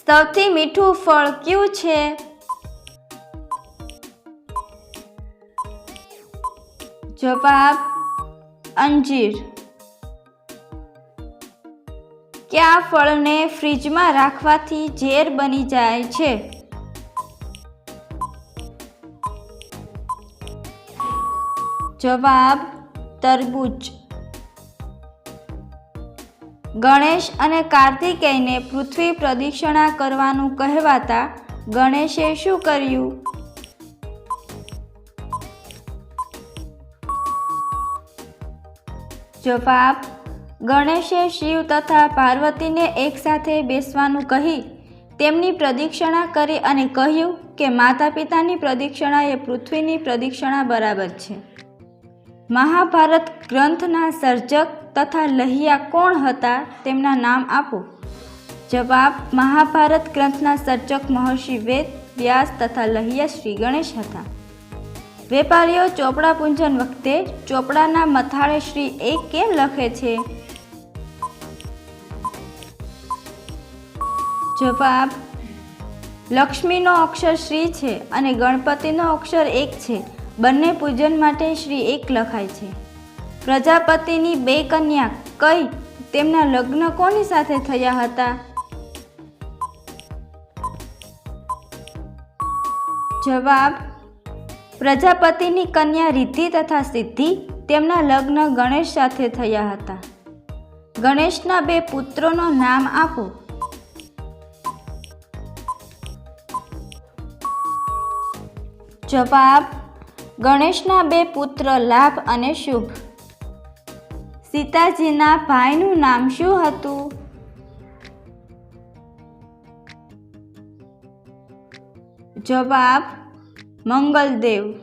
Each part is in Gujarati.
સૌથી મીઠું ફળ કયું છે? જવાબ, અંજીર. કયા ફળને ફ્રીજમાં રાખવાથી ઝેર બની જાય છે? જવાબ, તરબૂચ. ગણેશ અને કાર્તિકેયને પૃથ્વી પ્રદક્ષિણા કરવાનું કહેવાતા ગણેશે શું કર્યું? જવાબ, ગણેશે શિવ તથા પાર્વતીને એકસાથે બેસવાનું કહી તેમની પ્રદક્ષિણા કરી અને કહ્યું કે માતા પિતાની પ્રદક્ષિણા એ પૃથ્વીની પ્રદક્ષિણા બરાબર છે. મહાભારત ગ્રંથના સર્જક તથા લહિયા કોણ હતા તેમના નામ આપો. જવાબ, મહાભારત ગ્રંથના સર્જક મહર્ષિ વેદ, વ્યાસ તથા લહિયા શ્રી ગણેશ હતા. વેપારીઓ ચોપડા પૂંજન વખતે ચોપડાના મથાળે શ્રી એ કેમ લખે છે? જવાબ, લક્ષ્મીનો અક્ષર શ્રી છે અને ગણપતિનો અક્ષર એક છે. બંને પૂજન માટે શ્રી એક લખાય છે. પ્રજાપતિની બે કન્યા કઈ તેમના લગ્ન કોની સાથે થયા હતા? જવાબ, પ્રજાપતિની કન્યા રિદ્ધિ તથા સિદ્ધિ તેમના લગ્ન ગણેશ સાથે થયા હતા. ગણેશના બે પુત્રોનો નામ આપો. જવાબ ગણેશના બે પુત્ર લાભ અને શુભ. સીતાજીના ભાઈનું નામ શું હતું? જવાબ, મંગલદેવ.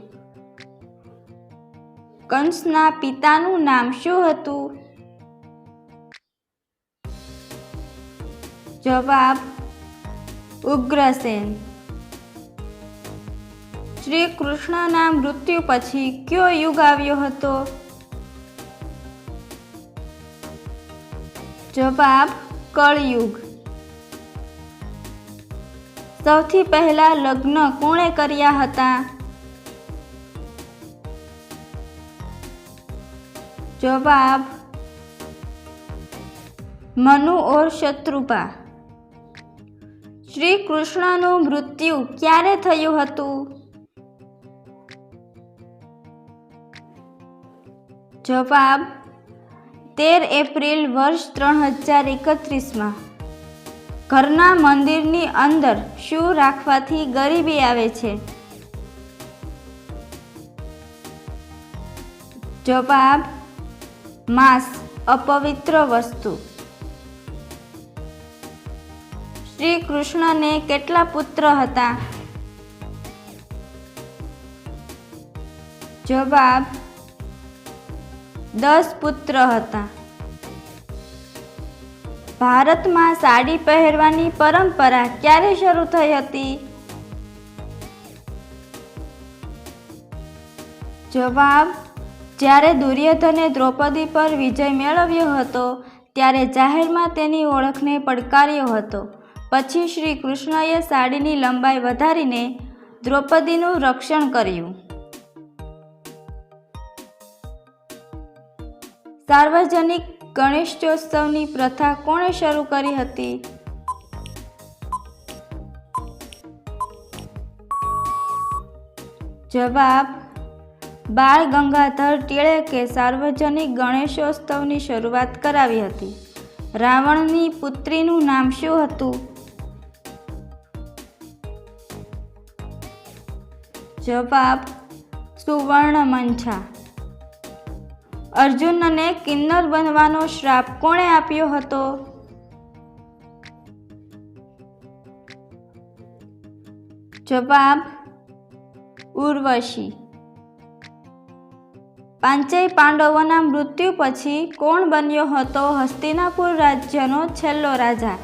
કંસના પિતાનું નામ શું હતું? જવાબ, ઉગ્રસેન. શ્રી કૃષ્ણના મૃત્યુ પછી કયો યુગ આવ્યો હતો? જવાબ, કળયુગ. સૌથી પહેલા લગ્ન કોણે કર્યા હતા? જવાબ, મનુ ઓર શત્રુપા. શ્રી કૃષ્ણનું મૃત્યુ ક્યારે થયું હતું? જવાબ તેર એપ્રિલ વર્ષ ત્રણ હજાર એકત્રીસમાં. ઘરના મંદિરની અંદર શું રાખવાથી ગરીબી આવે છે? જવાબ માંસ, અપવિત્ર વસ્તુ. શ્રી કૃષ્ણને કેટલા પુત્ર હતા? જવાબ દસ પુત્ર હતા. ભારતમાં સાડી પહેરવાની પરંપરા ક્યારે શરૂ થઈ હતી? જવાબ, જ્યારે દુર્યોધને દ્રૌપદી પર વિજય મેળવ્યો હતો, ત્યારે જાહેરમાં તેની ઓળખને પડકાર્યો હતો. પછી શ્રી કૃષ્ણએ સાડીની લંબાઈ વધારીને દ્રૌપદીનું રક્ષણ કર્યું. સાર્વજનિક ગણેશોત્સવની પ્રથા કોણે શરૂ કરી હતી? જવાબ, બાળ ગંગાધર ટિળકે સાર્વજનિક ગણેશોત્સવની શરૂઆત કરાવી હતી. રાવણની પુત્રીનું નામ શું હતું? જવાબ, સુવર્ણમંછા. અર્જુનને કિન્નર બનવાનો શ્રાપ કોણે આપ્યો હતો? જવાબ, ઉર્વશી. પાંચેય પાંડવોના મૃત્યુ પછી કોણ બન્યો હતો હસ્તિનાપુર રાજ્યનો છેલ્લો રાજા?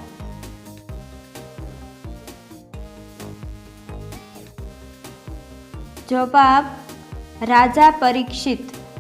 જવાબ, રાજા પરીક્ષિત.